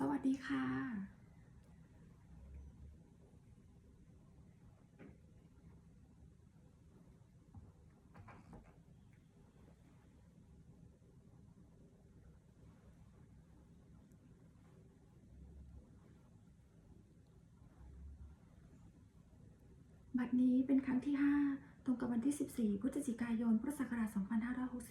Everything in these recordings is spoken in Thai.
สวัสดีค่ะบัดนี้เป็นครั้งที่ 5 ตรงกับวันที่ 14 พฤศจิกายน พุทธศักราช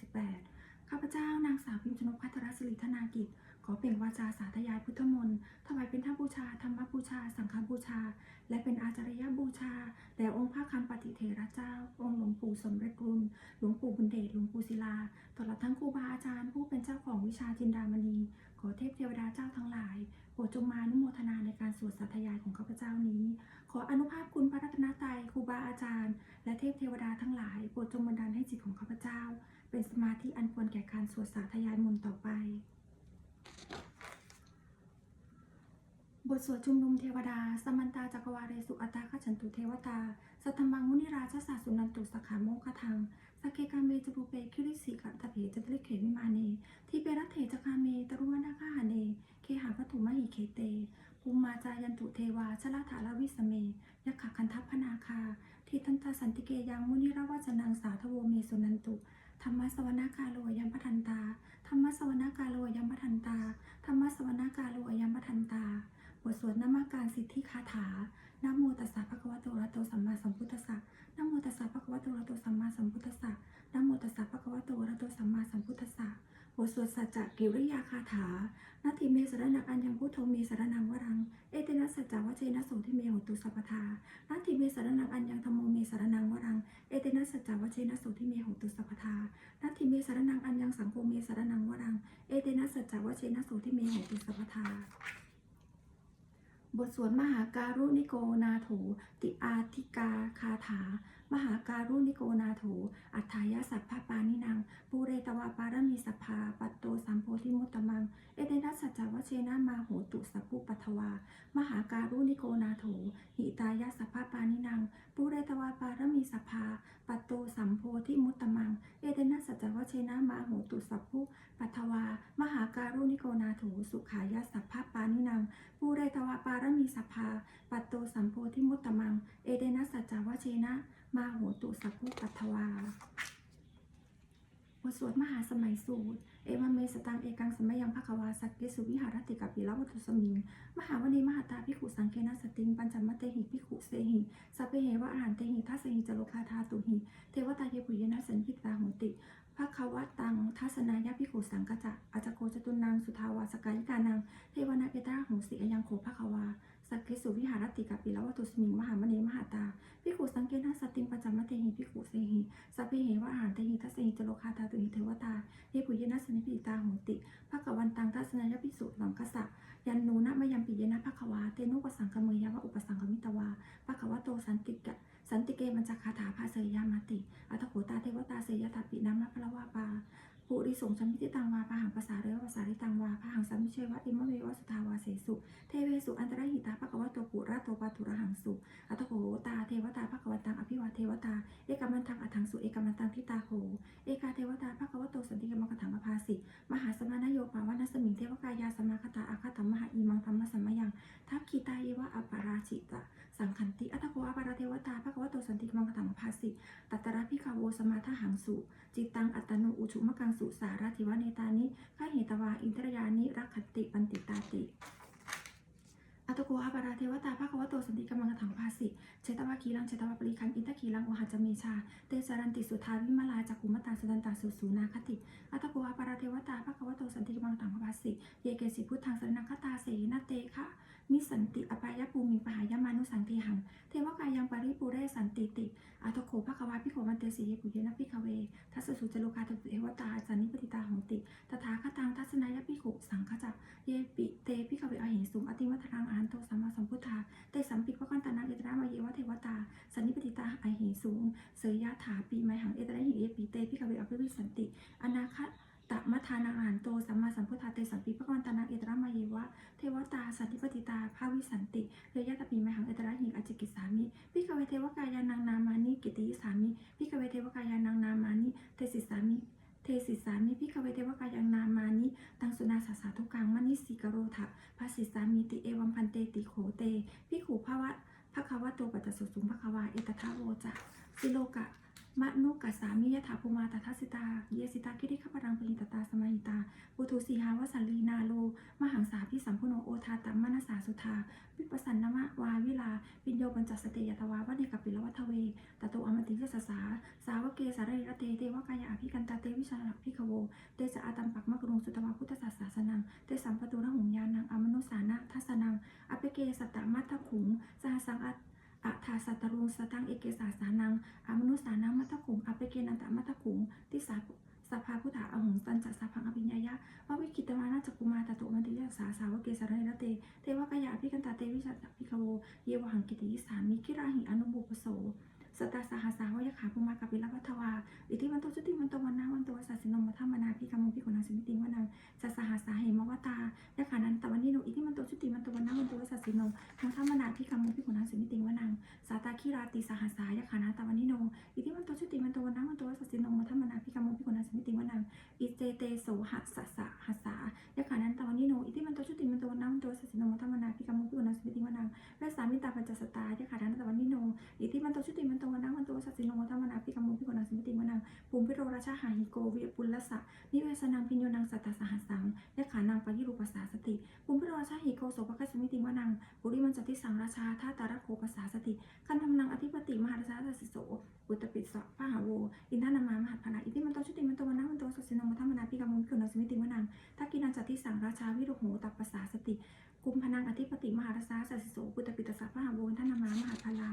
2568 ข้าพเจ้านางสาวพิมพ์ชนกพัทรศิริธนากิจ อเปล่งวาจาสาธยายพุทธมนต์ถวายเป็นท่าบูชา ธรรมบูชา สังฆบูชา และเป็นอาจารยบูชาแด่องค์พระคำปฏิเถระเจ้า องค์หลวงปู่สมเด็จรุ่นหลวงปู่บุญเดชหลวงปู่ศิลาตลอดทั้งครูบาอาจารย์ผู้เป็นเจ้าของวิชาจินดามณี ขอเทพเทวดาเจ้าทั้งหลายโปรดจงมานุโมทนาในการสวดสาธยายของข้าพเจ้านี้ ขออนุภาพคุณพระรัตนตรัยครูบาอาจารย์ และเทพเทวดาทั้งหลายโปรดจงบันดาลให้จิตของข้าพเจ้า เป็นสมาธิอันควรแก่การสวดสาธยายมนต์ต่อไป บทสวดชุมนุมเทวดา สมันตาจักรวาเรสุอัตตาขฉันตุเทวตา สัทธมังมุนิราชสาสุนันตุสกขาโมคทังสกเกกาเมจปุเปคิริสิกัตถเพจตลิเขวิมาเนทีเปรัตเถจคาเมตรุวนาคาหาเน เคหาพัตุมหิเคเต ภูมิมาจายันตุเทวาชลาถาลาวิสเมยักขคันทัพพนาคา ทิทันตาสันติเกยังมุนิราวจนังสาทโวเมสุนันตุ ธรรมะสวนากาโลยังพัทันตา ธรรมะสวนากาโลยังพัทันตา ธรรมะสวนากาโลยังพัทันตา ทสวดนามการสิทธิคาถานโมตัสสะภะคะวะโตอะระหะโตสัมมาสัมพุทธัสสะนโมตัสสะภะคะวะโตอะระหะโตสัมมาสัมพุทธัสสะนโมตัสสะภะคะวะโตอะระหะโตสัมมาสัมพุทธัสสะบทสวดสัจจกิริยาคาถานาทิเมสรนักอัญญังพุทโธเมสรนังวรัง เอเตนะสัจจวเจนะโสทิเมโหตุสัพพทานาทิเมสรนักอัญญังธรรมโมเมสรนังวรัง เอเตนะสัจจวเจนะโสทิเมโหตุสัพพทานาทิเมสรนังอัญญังสังโฆเมสรนังวรัง เอเตนะสัจจวเจนะโสทิเมหตุสัพทา บทสวดมหาการุณิโกนาโถติอาทิกาคาถา มหาการุณิโกนาโถ อัฏฐายสัพพปานินังปูเรตวาปารมีสัพพาปัตโตสัมโพธิมุตตมัง เอเดนัสสัจวเชนะมาโหตุสัพพุปัทวา มหาการุณิโกนาโถ หิตายสัพพปานินังปูเรตวาปารมีสัพพาปัตโตสัมโพธิมุตตมัง เอเดนัสสัจวเชนะมาโหตุสัพพุปัทวา มหาการุณิโกนาโถ สุขายสัพพปานินังปูเรตวาปารมีสัพพาปัตโตสัมโพธิมุตตมัง เอเดนะสัจจวเชนะ มาโหตุสัพพุปัทวาบทสวดมหาสมัยสูตร เอวามเมสตังเอกังสมัยยังภควาสักเกสุวิหารติกับปิลวัตุสมิง มหาวณีมหาตาพิขุสังเคนะสติง ปัญจมเตหิพิขุเสหิสัพเพเหวะอาหารเตหิทัสหิจโลคาทาตุหิ เทวตาเยปุยนะสันพิตาโหติภควตังทัสนายาพิขุสังกจะอาจโกจตุนังสุทาวาสกายิกานัง เทวนาเปตาหงสิอยังโคภควา สักเกสุวิหารติกับปิลวัตุสมิงมหามณีมหาตาพิขุสังเกนะสติงปัญจมเตหิพิขุเสหิสัพเพเหวะอาหารเตหิทัสสหิจโลคาทาตุหิเทวตาเยปุยนะสนิพิตาโหติภควันตังทัศนายพิสุสังคสะยันนูนะมยัมปิยนะภควาเตนุปสังคเมยาวะอุปสังคมิตวาภควโตสันติกะสันติเกมันจคาถาภาเสยามาติอัตโขตาเทวตาเสยยตาปินัมะพระวาปา ปุริสงสัมมิติตังวาปหังภาษาเรวภาษาริตังวาพหังสัมมิเชวะอิมะเววะสุทาวาเสสุ เทเวสุอันตรหิตาภควโตปุระโตปาทุระหังสุอัตโขตาเทวตาภควันตังอภิวาเทวตา เอกมันตังอัถังสุเอกมันตังทิตาโข เอกาเทวตาภควโตสันติกมังคถังอภาสิ มหาสมานโยปาวนัสมิงเทวกายาสมาคตาอาคาตัมมหาอีมังธรรมสัมมยัง ทัพคีตาเยวะอัปปาราชิตะ สังขันติ อัตโกอปาราเทวตาภควโตสันติกมังคถังภาสิตัตตระพิคาโวสมาทหังสุ จิตตังอัตโนอุชุมกังสุสาราธิวะเนตานิข้าเหตวาอินทรยานิรักขติปันติตาติอัตโกอาปาราเทวตาภควโตสันติกมังถังภาสิเชตวาคีลังเชตวาปริคังอินทคีลังโอหัจเมชา เตสารันติสุทาวิมาลาจักุมตาสดันตาสุสูนาคติ อัตโกอาปาราเทวตาภควโตสันติกมังถังภาสิ เยเกสิพุทธังสรนังคตาเสนาเตคะ มิสันติอปายภูมิปหายมานุสังเทหัง เทวกายังปริปุเรสันติติอัตโขภควาพิโขวันเตสีเยปุเยนะพิคเว ทัสสุจโลกาตุเทวตาสันนิปติตาหงติ ตถาคตังทัศนายพิขุสังฆจักเยปิเตพิกเวอหิสุงอติวัฒนังอหันโตสัมมาสัมพุทธาเตสัมปิปกันตานังเอตระมาเยวะเทวตาสันนิปติตาอหิสุงเสยยะถาปีไมหังเอตระหิเอปิเตพิกเวอภิวิสันติ อนาคตะมัทานังอหันโตสัมมาสัมพุทธาเตสัมปิปะกันตานังเอตระมาเยวะ เทวตาสันนิปติตาภาวิสันติเยยะตปีไมหังเอตระหิอจิกิสามิพิกเวเทวกายานังนามานิกิติสามิพิกเวเทวกายานังนามานิเตสิสามิเทศิสามิพิกเวเทวกายังนามานิตังสุนาสสาทุกังมณิสิกโรทะภาสิสามีติเอวัมพันเตติโขเตพิขูภาวะภะควะโตปัจจสุสุงภะควาเอตทะโวจะสิโลกะ มะนุกัสสามิยถาภูมาตทัสสิตาเยสิตาคิริขปรังปหิตตาสมัยตาปุถุสีหาวสัลีนาโล มหังสาพิสัมพุโนโอทาตัมมนสาสุธาวิปัสสันนมะวาวิลาปิญโยปัญจสติยตวาวะเนกปิลวัทเวตโตอมติยสสา สาวเกสาริรเตเตวกายาภิกันตาเตวิชาภิกขโว เตจะอาตัมปักมะกรุงสุตวาพุทธศาสสนัง เตสัมปตุระหงยานังอมนุสานะทัสนังอเปเกสตตมัตถขุงสหสังอัต อัฏฐาสัตตรุงสตังเอเกสาสานังอมนุสานังมัตถขุงอเปเกนันตมัตถขุงติสาสภาพุทธาอหงสันจัสสะพังอภิญญายะววิคิตวานาจักุมาตตุมันติยสาสาวกเกสารนิรเต เทวกายาภิกันตาเตวิชัตภิกขโว เยวหังกิติยิสามิคิราหิอนุบุปโส สตาสหสาวายขาภูมากับปิลวัทวาอิทธิวันโตชุติวันโตวันนาวันโตวัสสินมัทธามนาพิกามุพิกุณาสมิติวนังสัสสหสาเหมวตายะขานันตวันนิโนอิทธิวันโตชุติวันโตวันนาวันโตวัสสินมัทธามนาพิกามุพิกุณาสมิติวันังสาตาคิราติสหสายะขานันตวันนิโนอิทธิวันโตชุติวันโตวันนาวันโตวัสสินมัทธามนาพิกามุพิกุณาสมิติวันังอิเจเตโสหัสสะสหัสสายะขานันตวันนิโนอิทธิวันโตชุติวันโตวันนาวันโตวัสสินมัทธามนาพิกามุพิกุณาสมิติวันังเวสามิตาปัญจสตายะขานันตวันนิโนอิทิมันโตชุติมันโตวนังวันโตสัสสิโนวัฒมนาพิกมุพิโกนังสมิติวนังภูมิพิโรราชาหาหิโกวิปุลลสะนิเวสนังพิญโยนังสัตตสหัสสังยะขานังปยิรูปสาสติภูมิพิโรราชาหิโกโสภคสมิติวนังปุริมันจติสังราชาท่าตาระโคปสาสติคันธำนังอธิปติมหาราชาสัสสิโสอุตปิสะพหาโวอินทนามามหัตพนาอิทิมันโตชุติมันโตวนังวันโตสัสสิโนวัฒมนาพิกมุพิโกนังสมิติวนังทักกินันจติสังราชาวิรุโหตัปปสาสติกุมพนังอธิปติมหาราชาสัสสิโสอุตตปิตสะพหาโวอินทนามามหัตพลา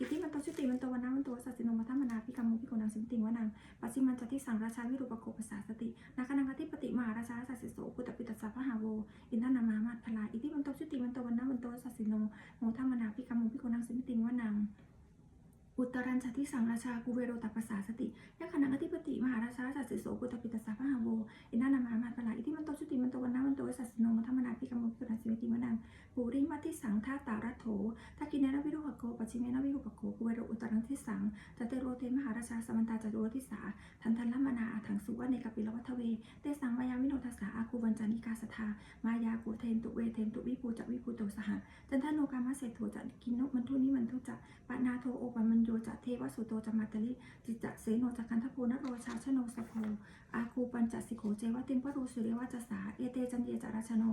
อิทธิมันโตชุติมันโตวันนามันโตสัสสิโนมัทธมนาพิกรรมุพิโกนังสิมติงวนังปัจจิมันจติสังราชาวิรูปโกภาษาสตินาคนังคติปติมหาราชาสัสสิโสปุตตปิตัสสะพหาโวอินทนามามาพลาอิทธิมันโตชุติมันโตวันนามันโตสัสสิโนโมทัมมนาพิกรรมุพิโกนังสิมติงวนังอุตรัญชาติสังราชากุเวโรตัปปสาสติยะขณะอธิปติมหาราชาสัสสิโสปุตตปิตัสสะพหาโวอินทนามามาพลาอิทธิมันโตชุติมันโตวันนามันโตสัสสิโนโมทัมมนาพิกรรมุพิโกนังสิมติงวันัง ท่าตารัตโถทักกินเนรวิรุหโกปชิเมนวิรุปโกกุเวโรอุตรังทิสังตเตโรเตมหาราชาสมันตาจตุรทิสาทันทันละมนาอาถังสุวะเนกปิลวัทเว เตสังมายาวิโนทัสสาอาคูวันจานิกาสทามายากุเทนตุเวเทนตุวิภูจักวิภูโตสหจันทโนกามะเศรษโถจักินโนมันทุนิมันทุจะปะนาโทโอปัมมันโยจะเทวสุโตจะมาตลิจิจะเสโนจะกันทโพนโรชาชโนสโพอาคูปัญจสิโขเจวะติมปรูสุเรวาจสาเอเตจันเยจราชโน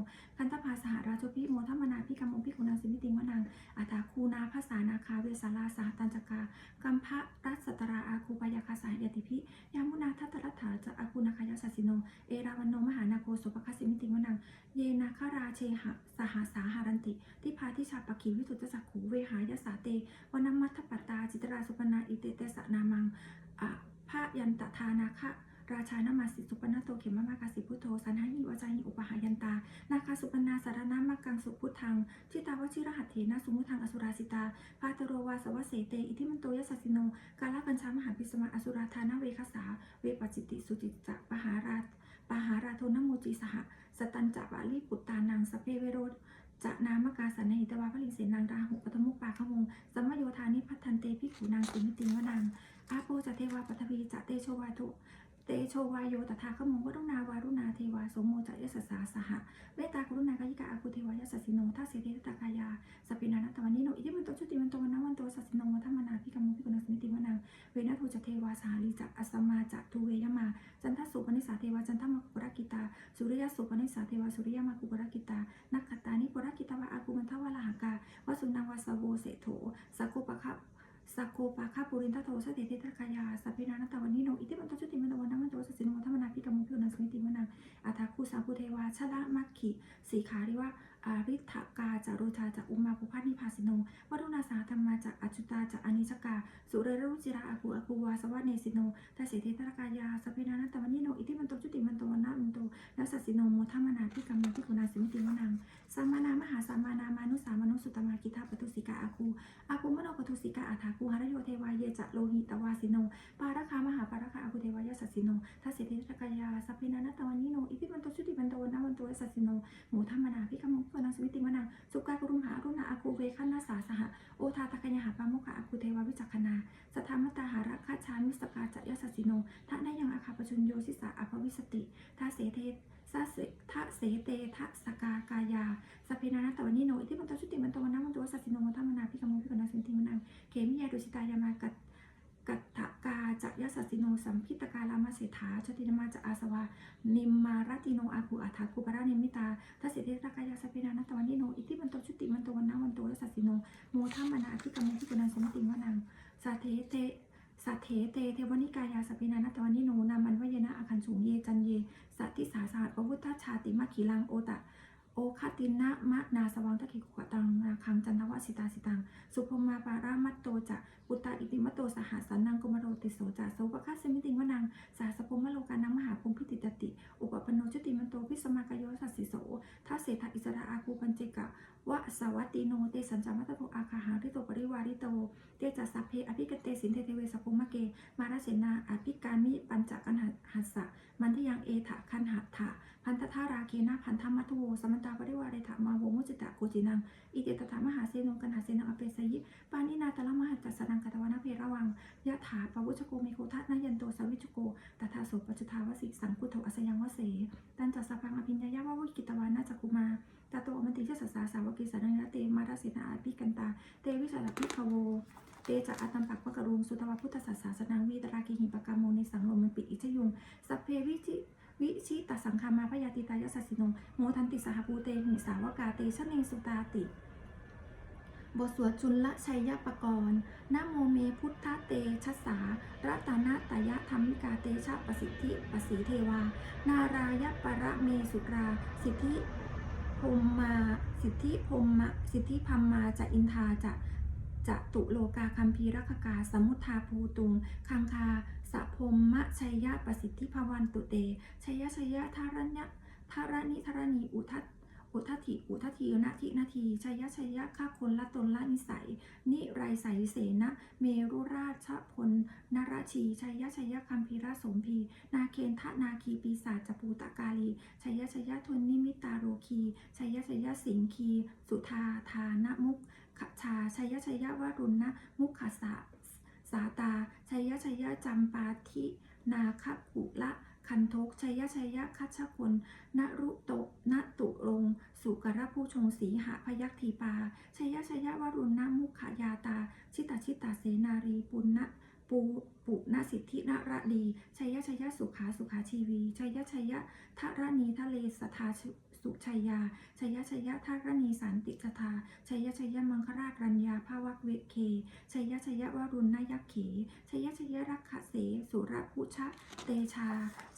คัสสิมิติวนัง เยนาคาราเชหะสหาสาหารันติ ทิพาทิชาปกีวิสุทธจักขูเวหายสาเตวนัมมัทปัตตาจิตราสุปนาอิเตเตสะนามังอะพะยันตทานาคะราชานามาสิสุปนาโตเขมมากาสิพุทโธสันหาหิวจาหิอุปหายันตา นาคาสุปนาสารนามักกังสุพุทธังชิตาวชิรหัตเถนะสุมุทังอสุราสิตาปาตโรวาสวะเสเต อิทิมันโตยสสสิโน กาลปัญชามหาพิสมาอสุราธานาเวคสา เวปจิติสุจิตจะปหารา ปหาราโทนโมจิสหสตันจะวาลีปุตตานังสเพเวโรจะนามกาสันนิตวาพลิเสนางราหุปทมุปปาขวงสัมโยธานิพัทันเตพิขุนางสิมิติวนางอาโปจะเทวาปทวีจะเตโชวาทุ เตโชวายโยตถาคโมวรุณาวารุณาเทวาสมโมจะยสสาสหะเมตตากรุณากายิกาอาคุเทวายสสสิโนทัสเสเทตากายาสปินานัตวันนิโนอิทิมันโตชุติมันโตวันวันโตสัสสิโนวัฒมนาพิกรรมุพิกุณสมิติวนังเวนะทูจเทวาสหาลิจะอัสมาจะทุเวยมา จันทสุปนิสาเทวาจันทมกุปรกิตาสุริยสุปนิสาเทวาสุริยมากุปรกิตานักขตานิปุรกิตาวะอากุมันทวะลาหกาวสุนังวาสโวเสโถสกโกปะคะ สักโกปะคะปุรินทโทสเตเทตกายาสัพเพนานัตวันนิโนอิทิมันตชุติมันโตวันนวันตสัสสิโนวัฒมนาพิกรรมุพิกุณสมิติวนังอัฏฐคูสังคุเทวาชละมัคคิสีขาริวะอาริทกาจารุชาจะอุมาภุพันิพาสิโนวัตุนาสาธรรมาจะอจุตาจะอนิจกา สุเรรุจิราอาภูอาภูวาสวะเนสิโนทัสเสเทตรกายาสัพเพนานตตวันนิโนอิทิมันตจุติมันโตวันนามันโตนัสสิโนโมทัมมนาพิกรรมพิกุณาสิมิติวนังสัมานามหาสัมานามานุสามานุสุตมากิทาปทุสิกาอาคู ทุสิกาอัถากูหารโยเทวายเยจะโลหิตวาสิโน ปาราคามหาปาราคาอาคุเทวายสัสสิโนทัสเสเทตรกายาสัพเพนานัตวันนิโน อิทิมันโตชุติมันโตวนามันโตสัสสิโนหมูธรรมนาพิกมพิกุณาสมิติวนังสุกากรุมหารุณาอาคูเวคันนาสาสหะโอทาตะกัญญาหาปามุขะอาคูเทวาวิจักขนา สัทามตาหาระคาชามิสกาจะยสัสสิโน สัมพิตกาลามาเสถาชตินมาจะอาสวา นิมมารติโนอาภูอัฏฐาคุปรานิมิตาทัสสิเทตากายาสเพนานาตวันนิโน อิทิมันโตชุติมันโตวันนามันโตสัสิโน โมทัมมนาอภิกามุพิกนาสินติมนังสาเทเตสัทเถเตเทวนิกายาสปินานาตวันนิโนนามันวยนะอาคันสูงเยจันเยสัตติสาสหัสปวุฒชาติมัคขีลังโอตะ โอคาตินะมะนาสวังตะขิกุกตังนาคังจันทวสิตาสิตัง สุพมาปารามัตโตจะปุตตาอิติมัตโตสหสันนังกุมารโรติโสจะโสปะคัสมิติงวนังสาสพมโลกานังมหาพงพิติตติ อุปปโนจุติมันโตพิสมากยโยสัสสิโสทัสเสทอิสระอาคูปัญเจกะวะสวัตติโนเตสัญจามัตโตอาคาหาริโตปริวาริโตเตจัสสเพอภิกเตสินเทเทเวสพมะเก มาราเสนาอภิการมิปัญจกันหัสสะมันทยังเอถะคันหัตถะ พันธทาราเคนะพันธมัทุโวสมันตาปริวาเรถะมาวมุจิตะโกจินัง อิเตตถามหาเสโนกันหาเสนังอเปสยิปานินาตละมหัจจสนังกัตวนาเพระวังยะถาปวุชโกเมโคทัตนายันโตสวิชโกตถาโสปัจจทาวสิสังคุโทอสยังวเส ตันจัสสะพังอภิญญายาววิกิตวานาจักุมาตาโตอมติเชสสาสาวกิสานันะเตมาราเสนาอภิกันตา เตวิสารพิภโวเตจะอัตตัมปักปะกรุงสุตวพุทธศาสสนังวีตรากิหิปกามโมในสังโลมันปิดอิชยุงสัพเพวิจิ วิชิตสังคามาพยาติตายสัสสิโนโมทันติสหภูเตหิสาวกาเตชะเนสุตาติ บทสวดจุลชัยยปกรณ์นโมเมพุทธเตชะสารัตนาตยธรรมิกาเตชะปสิทธิปสีเทวา นารายปรเมสุรา สิทธิพมมาสิทธิพรหมะสิทธิพมมาจะอินทาจะจะตุโลกาคัมภีรคกาสมุทธาภูตุงคังคาะพรหมะชัยยะประสิทธิภวันตุเตชัยยะชัยยะทารณะทารณิทารณีอุทัตอุทัติอุทัตินาทินาทีชัยยะชัยยะข้าคนละตนละนิสัย นิไรใสเสนะเมรุราชพลนราชีชัยยะชัยยะคัมภีรสมพี นาเคนทะนาคีปีศาจจปูตะกาลีชัยยะชัยยะทุนนิมิตาโรคีชัยยะชัยยะสิงคี สุธาทานมุกขชาชัยยะชัยยะวรุณนะมุขสา สาตา ชัยยะชัยยะจำปาทิ นาคปุละคันทกชัยยะชัยยะคัชคนนรุโตะนตุรงสุกระผู้ชงสีหะพยัคทีปาชัยยะชัยยะวรุณนะมุขยาตา ชิตาชิตาเสนารีปุณณะปูปุณสิทธินระลีชัยยะชัยยะสุขาสุขาชีวีชัยยะชัยยะทระนีทะเลสทา สุชัยยา ชัยยะชัยยะทารณีสันติสทา ชัยยะชัยยะมังคราชรัญญาภาวักเวเค ชัยยะชัยยะวรุณนายักเขชัยยะชัยยะรักขะเส สุรพุชะ เตชา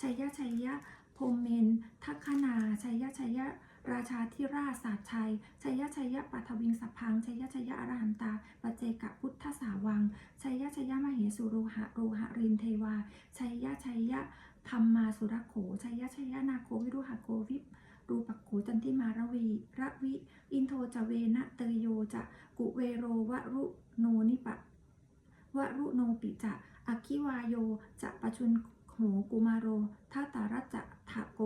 ชัยยะชัยยะพมเมน ทัคคนา ชัยยะชัยยะราชาธิราชศาสชัย ชัยยะชัยยะปัทวิงสพพัง ชัยยะชัยยะอรหันตาปเจกะพุทธสาวัง ชัยยะชัยยะมเหสุโรหะโรหะรินเทวา ชัยยะชัยยะธรรมมาสุรโข ชัยยะชัยยะนาโควิรุหะโกวิป รูปักโขจันทิมาระวีระวิ อินโทจะเวนะเตยโยจะกุเวโรวะรุโนนิปะวะรุโนปิจะอคิวายโยจะปชุนโหกุมารโรทัตารัจะทะโก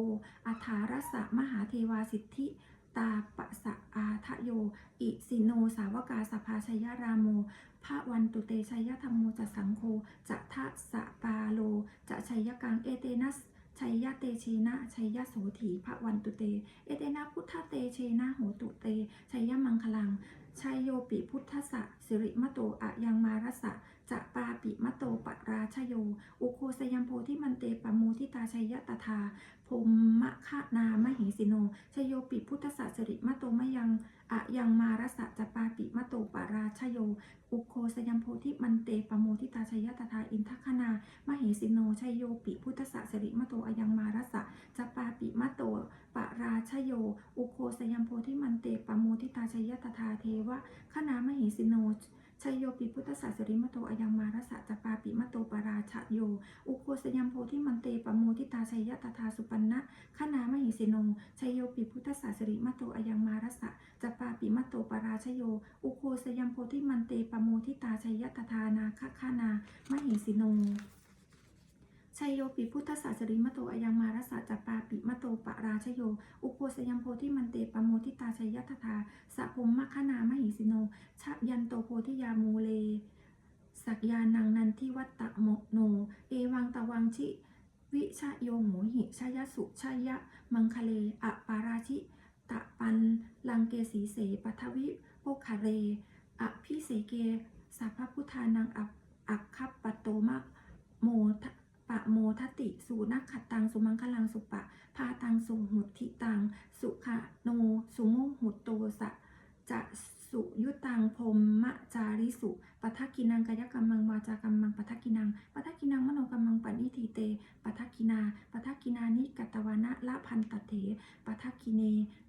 อัฐารสะมหาเทวาสิทธิตาปะสะอาทะโย อิสิโนสาวกาสภาชยรามโมพระวันตุเตชัยธรรมโมจะสังโฆจะทะสะปาโล จะชัยกังเอเตนัส ชัยยะเตเชนะชัยยะโสถีพระวันตุเต เอเตนะพุทธเตเชนะโหตุเตชัยยะมังคลังชัยโยปิพุทธสะสิริมโตอะยังมารสะจะปาปิมโตปราชโย อุโคสยัมโพที่มันเตปะโมทิตาชัยยะตถาพรหมะคะนามหิสิโนชัยโยปิพุทธสะสิริมโตมะยัง อะยังมารสะจะปาปิมะโตปะราชโย อุโคสยัมโพที่มันเตปโมทิตาชยตถาอินทคนามเหสิโนชยโยปิพุทธสสริมะโตอยังมารัสสะจะปาปิมะโตปะราชโย อุโคสยัมโพธิมันเตปโมทิตาชยตถาเทวะขนามเหสิโนชยโยปิพุทธสสริมะโตอยังมารัสสะจะปาปิมะโตปา ชโย อุโคสยัมโพธิมันเตปโมทิตาชัยยตถาสุปันนะขนามเหสิโนชัยโยปิพุทธสสริมะโตอยังมารสะจะปาปิมะโตปราชโย อุโคสยัมโพธิมันเตปโมทิตาชัยยตถานาคคานามเหสิโนชัยโยปิพุทธศาสริมโตอยังมารสะจัปปาปิมโตปะราชโยอุโปสยัมโพธิมันเตปโมทิตาชัยยัตถาสะพมมขนามหิสิโนชยันโตโพธิยามูเล สักยานังนันทิวัตตะโมโน เอวังตะวังชิ วิชโยโหหิชยสุชยะ มังคเลอปาราชิตะปัน ลังเกสีเสปัทวิโปคาเรอภิเสเกสัพพพุทธานังอัปอักขัปปโตมะโมปะโมทติสูนักขัดตังสุมังคลังสุปะพาตังสุหุติตัง สุขะโน สุโมหุตโตสะจะ สุยุตังพรหมจาริสุปัทกินังกายกรรมังวาจากรรมังปัทกินังปัทกินังมโนกรรมังปณิทีเตปัทกินาปัทกินานิกัตวานะละพันตเถปัทกิเน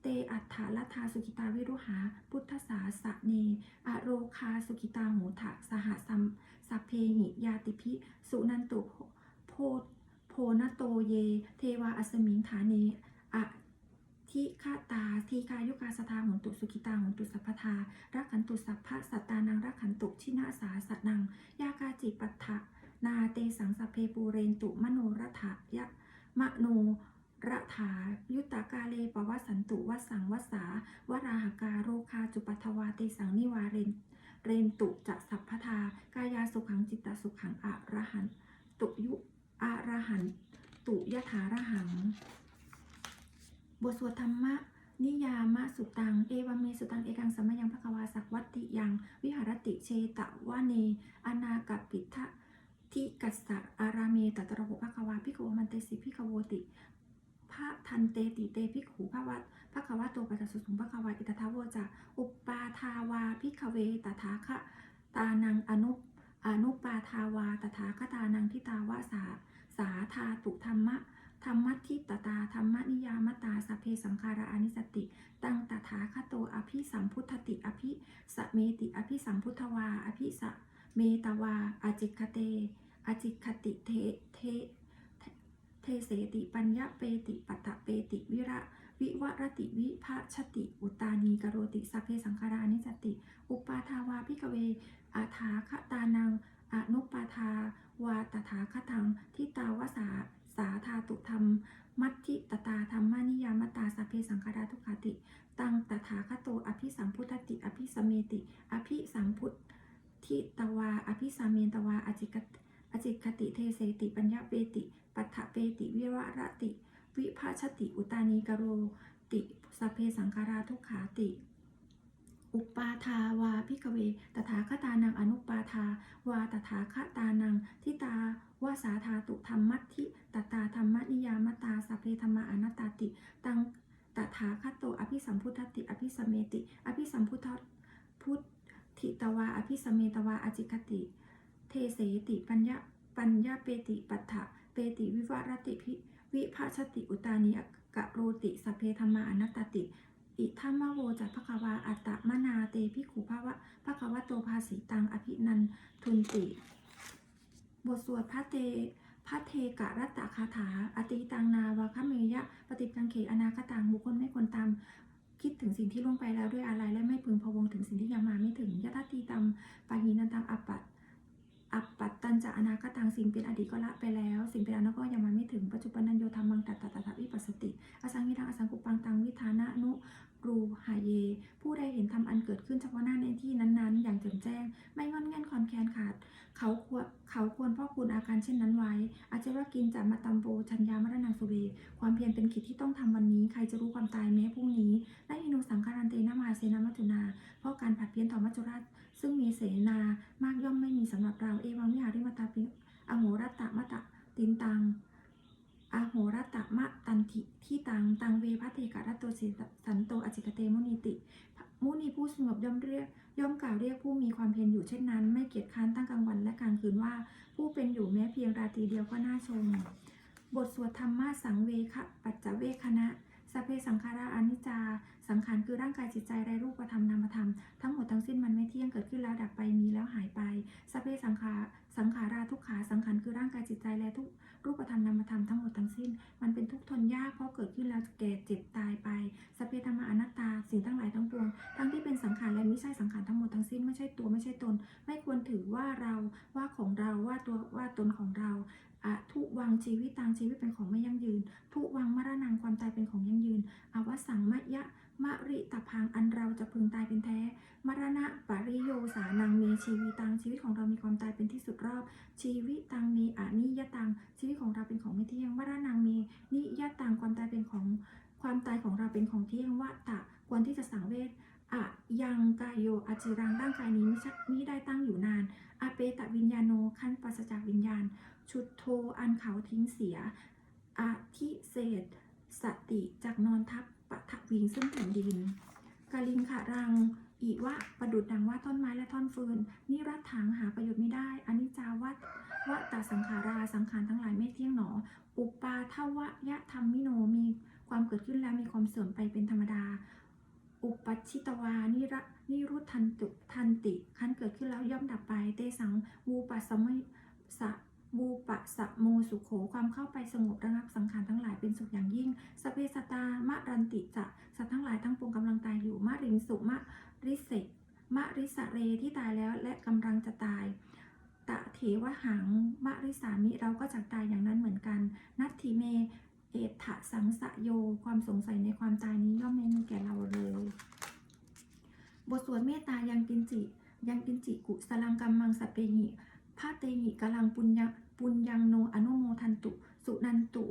เตอัฏฐาลทธาสุกิตาวิรุหา พุทธสาสะเน อโรคาสุกิตาโหทะสหสัมสัพเพหิยาติพิสุนันตุโพโพนโตเย เทวาอสมิงฐาเนอะ ทิฆาตาทีคายุกาสทาหุนตุสุกิตาหุนตุสัพพทารักขันตุสัพพะสัตตานังรักขันตุชินาสาสัตนังยากาจิปัฏฐะนาเตสังสเพปูเรนตุมโนรัฐายะมโนรัฐายุตตากาเลปวัสสันตุวัสสังวัสสาวราหการโรคาจุปัทวาเตสังนิวาเรนเรนตุจะสัพพทากายาสุขังจิตตสุขังอะระหันตุยุอะระหันตุยถาระหัง บทสวดธรรมะ นิยามะสุตัง เอวเมสุตัง เอกังสมยังภควาสักวัตติยัง วิหารติเชตะวะเน อนากัปปิทะทิกัสสะอาราเมตตระโหภควาพิกโวมันเตสิพิกโวติพระทันเตติเตพิกขูพระวัตพระควาโตปัจจสุสุงพระควาอิตทาวโวจะอุปปาทาวาพิกเวตถาคะตานังอนุอนุปาทาวาตถาคตานังทิตาวาสาสาธาตุธรรมะ ธรรมทิตตาธรรมนิยามตาสพเพสังขาราอนิสติ ตังตถาคโตอภิสัมพุทธติอภิสเมติอภิสัมพุทธวา อภิสเมตวาอาจิคเตอจิคติเทเทเทเสติปัญญาเปติปัตตะเปติวิระวิวรติวิภาชติ อุตานีกโรติสัพเพสังขารานิจติ อุปาทาวาพิกเวอาถาคตานังอนุปาทาวาตถาคตังทิตาวสา สาธาตุธรรม มัตทิตตาธรรมานิยามตาสัพเพสังขาราทุกขาติ ตังตถาคโตอภิสัมพุทธติ อภิสเมติ อภิสัมพุทธิตวา อภิสามเมตวาอจิกอจิคติเทเสติ ปัญญาเปติ ปัฏฐเปติ วิวรติ วิภาชติ อุตานีกโรติสัพเพสังขาราทุกขาติ อุปาทาวาพิกเว ตถาคตานังอนุปาทาวาตถาคตานังทิตาวาสาธาตุธรรมมัตทิตตาธรรมนิยามตาสัพเพธรรมาอนัตตาติ ตังตถาคตโตอภิสัมพุทธติ อภิสมเมติ อภิสัมพุทธพุทธิตวาอภิสมเมตวาอจิคติ เทเสติปัญญาปัญญาเปติปัฏฐะเปติวิวรติพิวิภาชติอุตานีกะโรติสัพเพธรรมาอนัตตติ อิทัมมะโวจัตภควาอัตตมนาเตพิขุภาวะภควะโตภาสีตังอภินันทุนติ บทสวดพระเตพระเทกะรัตตคาถา อติตังนาวาคเมยะ ปฏิปังเขอนาคตังบุคคลไม่ควรตามคิดถึงสิ่งที่ล่วงไปแล้วด้วยอะไรและไม่พึงพะวงถึงสิ่งที่ยังมาไม่ถึงยะทัตตีตัมปาหีนันตังอัปปัต อัปปัตตันจะอนาคตังสิ่งเป็นอดีตก็ละไปแล้ว สิ่งเป็นอนาคตก็ยังมาไม่ถึงปัจจุบันนันโยธรรมังตัตตตถาวิปัสสติ อสังหิทังอสังกุปังตังวิธานะนุรูหายเย ผู้ใดเห็นธรรมอันเกิดขึ้นเฉพาะหน้าในที่นั้นๆ อย่างแจ่มแจ้ง ไม่งอนแง่นคอนแคนขาด เขาควรเขาควรพ่อคุณอาการเช่นนั้นไว้ อาจจะว่ากินจะมาตัมโบชัญญามรณังสุเว ความเพียรเป็นกิจที่ต้องทำวันนี้ ใครจะรู้ความตายแม้พรุ่งนี้และอินุสังคารันเตนามาเซนามัจจุนา เพราะการผัดเพี้ยนต่อมัจจุราช ซึ่งมีเสนามากย่อมไม่มีสำหรับเราเอวังวิหาริมาตาปิอโหรัตตะมะตะตินตังอโหรัตตมะตันทิที่ตังตังเวพระเทกะรัตโตสิสันโตอจิกเตมุนีติ มุนีผู้สงบย่อมเรียกย่อมกล่าวเรียกผู้มีความเพียรอยู่เช่นนั้น ไม่เกียจค้านตั้งกลางวันและกลางคืนว่า ผู้เป็นอยู่แม้เพียงราตรีเดียวก็น่าชม บทสวดธรรมะสังเวคะปัจจเวคณะ สพเพสังขาราอนิจจา สังขารคือร่างกายจิตใจไรรูปธรรมนามธรรม ทั้งหมดทั้งสิ้นมันไม่เที่ยงเกิดขึ้นแล้วดับไปมีแล้วหายไปสพเพสังขาสังขาราทุกขาสังขารคือร่างกายจิตใจและทุกรูปธรรมนามธรรมทั้งหมดทั้งสิ้น มันเป็นทุกข์ทนยากเพราะเกิดขึ้นแล้วแก่เจ็บตายไปสพเพธรรมะอนัตตาสิ่งทั้งหลายทั้งปวงทั้งที่เป็นสังขารและไม่ใช่สังขารทั้งหมดทั้งสิ้นไม่ใช่ตัวไม่ใช่ตน ไม่ควรถือว่าเราว่าของเราว่าตัวว่าตนของเรา อะทุวังชีวิตตังชีวิตเป็นของไม่ยั่งยืน ทุวังมรณงความตายเป็นของยั่งยืนอวสังมะยะมะริตพังอันเราจะพึงตายเป็นแท้ มรณะปริโยสานังเมชีวิตังชีวิตของเรามีความตายเป็นที่สุดรอบ ชีวิตตังเมอนิยตังชีวิตของเราเป็นของไม่เที่ยงมรณงเมนิยตังความตายเป็นของความตายของเราเป็นของเที่ยงวะตะควรที่จะสังเวชอะยังกายโยอาจิรังร่างกายนี้ไม่ได้ตั้งอยู่นาน อเปตะวิญญาโนขั้นปราศจากวิญญาณ ชุดโทอันเขาทิ้งเสียอาทิเศษสติจากนอนทับปะทะวิงซึ่งแผ่นดินกาลิงขะรังอีวะประดุดดังว่าต้นไม้และท่อนฟืนนิรัตถังหาประโยชน์ไม่ได้อนิจจาวัตวะตาสังขาราสังขารทั้งหลายไม่เที่ยงหนอ อุปาทวะยะธรรมมิโนมีความเกิดขึ้นแล้วมีความเสื่อมไปเป็นธรรมดา อุปัชิตวานิระนิรุตทันตุทันติ คันเกิดขึ้นแล้วย่อมดับไป เตสังวูปัสสมิสะ วูปะสะโมสุโขความเข้าไปสงบระงับสังขารทั้งหลายเป็นสุขอย่างยิ่ง สเปสตามะรันติจะสัตว์ทั้งหลายทั้งปวงกำลังตายอยู่มะริงสุมะริเสมะริสะเรที่ตายแล้วและกำลังจะตายตะเถวหังมะริสามิเราก็จะตายอย่างนั้นเหมือนกัน นัตถิเม เอถะสังสะโย ความสงสัยในความตายนี้ย่อมไม่มีแก่เราเลย บทสวดเมตตายังกินจิ ยังกินจิกุสลังกัมมังสเปหิ พาเตหิกลังปุญญปุญญังโนอนุโมทันตุ สุนันตุ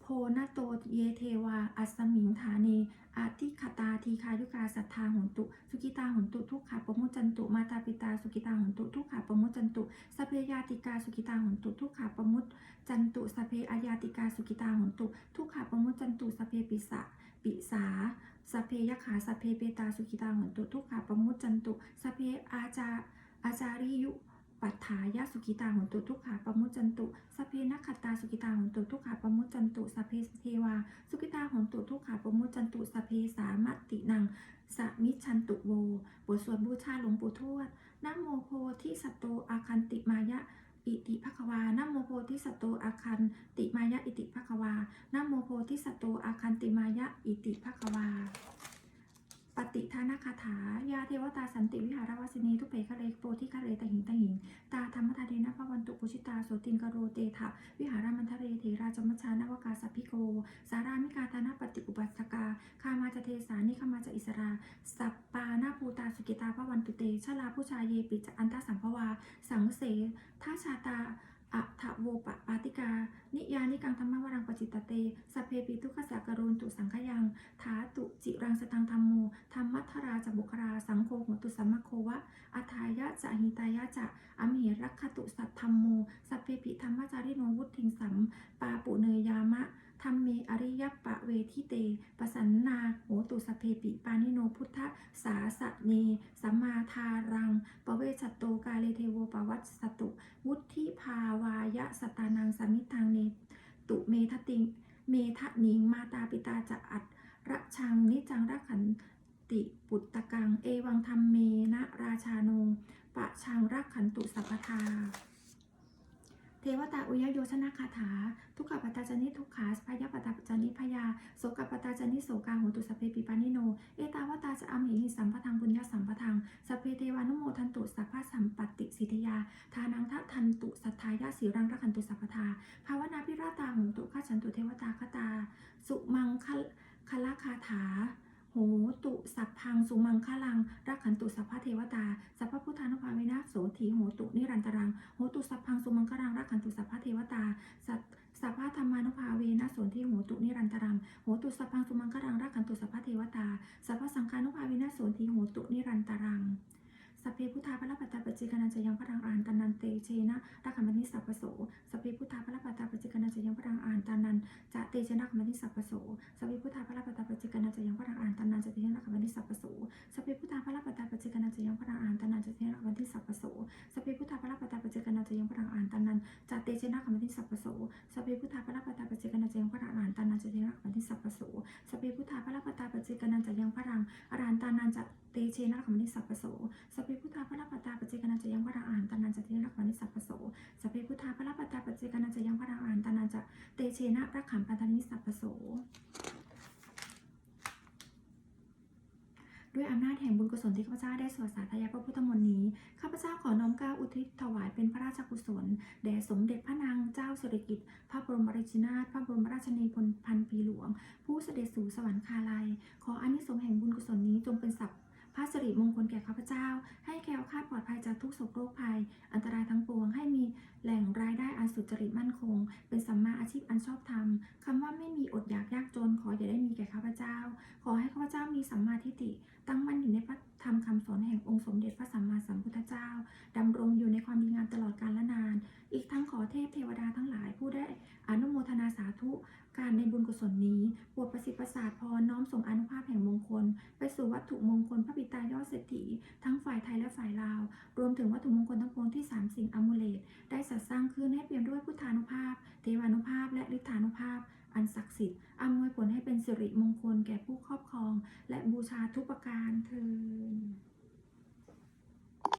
โพนาโตเยเทวา อัสมิงฐาเนอาทิคตาทีคายุกาสัทธาหุนตุ สุกิตาหุนตุทุกขาปมุจจันตุ มาตาปิตาสุกิตาหุนตุทุกขาปมุจจันตุสพเพยาติกาสุกิตาหุนตุทุกขาปมุจจันตุสพเพอายาติกาสุกิตาหุนตุทุกขาปมุจจันตุสพเพปิสะปิสาสพเพยขาสพเพเปตาสุกิตาหุนตุทุกขาปมุจจันตุสพเพอาจาอาจาริยุ ปัฏฐายาสุกิตาหนตุทุกขาปมุจจันตุสเพนักขตาสุกิตาหนตุทุกขาปมุจจันตุสเพเทวา สุกิตาหนตุทุกขาปมุจจันตุสเพสามตินังสมิชันตุโวบทสวดบูชาหลวงปู่ทวดนโมโพธิสัตโตอาคันติมายะอิติภควานโมโพธิสัตโตอาคันติมายะอิติภควานโมโพธิสัตโตอาคันติมายะอิติภควา ปฏิทานาคาถายาเทวตาสันติวิหารวาสินีทุเปคะเลโปทิคะเลตหิงตหิง ตาธรรมทาเดนะพระวันตุปุชิตาโสตินกโรเตถะวิหารมันทะเรเถราจมชานวกาสพิโก สารามิกาธานาปฏิอุปัสกาคามาจะเทสานิคามาจะอิสรา สัปปานาภูตาสุกิตาพระวันตุเตชลาผู้ชายเยปิจอันตาสัมภวา สังเสทาชาตา อัฏฐโวปะปาติกา นิยานิกังธรรมวรังปจิตเตสพเพปิทุกขสากรุณตุสังขยังถาตุจิรังสตังธรรมโม ธรรมัทราจบุครา สังโฆโหตุสัมมโควะอัทายะจะหิตายะจะอมเหรักขตุสัตธรรมโมสัพเพปิธรรมจาริโนวุทิงสัม ปาปุเนยามะ ธรรมเมอริยปะเวทิเตปสันนาโหตุสเพปิปานิโนพุทธสาสะเนสัมมาทารังปเวชตโตกาเลเทโวปวัตสตุ วุฒิภาวายะสตานังสมิทังเนตุเมทติงเมทะนิงมาตาปิตาจะอัดระชังนิจังรักขันติปุตตะกัง เอวังธรรมเมนะราชาโนปะชังรักขันตุสัพพทา เทวตาอุยโยชนะคาถา ทุกขปัตาจานิทุกขาสพยาปตาจานิพยาโสกปัตาจานิโสกาโหตุสเพปิปานิโน เอตาวตาจะอัมเหหิสัมปทังปุญญาสัมปทังสเพเทวานุโมทันตุสัพพะสัมปติสิทธยา ทานังทะทันตุสัทธายาสีรังรักขันตุสัพพทาภาวนาพิราตาหงตุข้าฉันตุเทวตาคตา สุมังคะคลคาถา โหตุสัพพังสุมังคะลัง รักขันตุสัพพะเทวตา สัพพะพุทธานุภาเวนะโสถีโหตุนิรันตรัง โหตุสัพพังสุมังคะลัง รักขันตุสัพพะเทวตา สัสัพพะธรรมานุภาเวนะโสถีโหตุนิรันตรัง โหตุสัพพังสุมังคะลัง รักขันตุสัพพะเทวตา สัพพะสังฆานุภาเวนะโสถีโหตุนิรันตรัง สัพเพพุทธาพระปัตตาปจิกนันจะยังพระรังอานตานันเตเชนะรักขันมณิสัพปโสสัพเพพุทธาพระปัตตาปจิกนันจะยังพระรังอานตานันจะเตเชนะขันมณิสัพปโสสัพเพพุทธาพระปัตตาปจิกนันจะยังพระรังอานตานันจะเตเชนะขันมณิสัพปโสสัพเพพุทธาพระปัตตาปจิกนันจะยังพระรังอานตานันจะเตเชนะขันมณิสัพพโส นะรักขันปันตานิสัพพโสด้วยอำนาจแห่งบุญกุศลที่ข้าพเจ้าได้สวดสาธยายพระพุทธมนต์นี้ ข้าพเจ้าขอน้อมกล้าอุทิศถวายเป็นพระราชกุศล แด่สมเด็จพระนางเจ้าสิริกิติ์พระบรมราชินาถพระบรมราชินีพันปีหลวง ผู้เสด็จสู่สวรรคาลัย ขออานิสงส์แห่งบุญกุศลนี้จงเป็นสัพพ ระสิริมงคลแก่ข้าพเจ้า ให้แคล้วคาดปลอดภัยจากทุกโศกโรคภัย อันตรายทั้งปวง ให้มีแหล่งรายได้อันสุจริตมั่นคง เป็นสัมมาอาชีพอันชอบธรรมคำว่าไม่มีอดอยากยากจน ขออย่าได้มีแก่ข้าพเจ้า ขอให้ข้าพเจ้ามีสัมมาทิฏฐิ ตั้งมั่นอยู่ในพระธรรมคำสอนแห่งองค์สมเด็จพระสัมมาสัมพุทธเจ้าดำรงอยู่ในความดีงามตลอดกาลและนาน อีกทั้งขอเทพเทวดาทั้งหลายผู้ได้อนุโมทนาสาธุ การในบุญกุศลนี้โปรดประสิทธิ์ประสาทพรน้อมส่งอนุภาพแห่งมงคล ไปสู่วัตถุมงคลพระบิดายอดเศรษฐีทั้งฝ่ายไทยและฝ่ายลาว รวมถึงวัตถุมงคลทั้งปวงที่สามสิ่งอมูเลตได้สัดสร้างขึ้นให้เปี่ยมด้วยพุทธานุภาพ เทวานุภาพ และฤทธานุภาพ อันศักดิ์สิทธิ์อำนวยผลให้เป็นสิริมงคลแก่ผู้ครอบครอง และบูชาทุกประการเทอ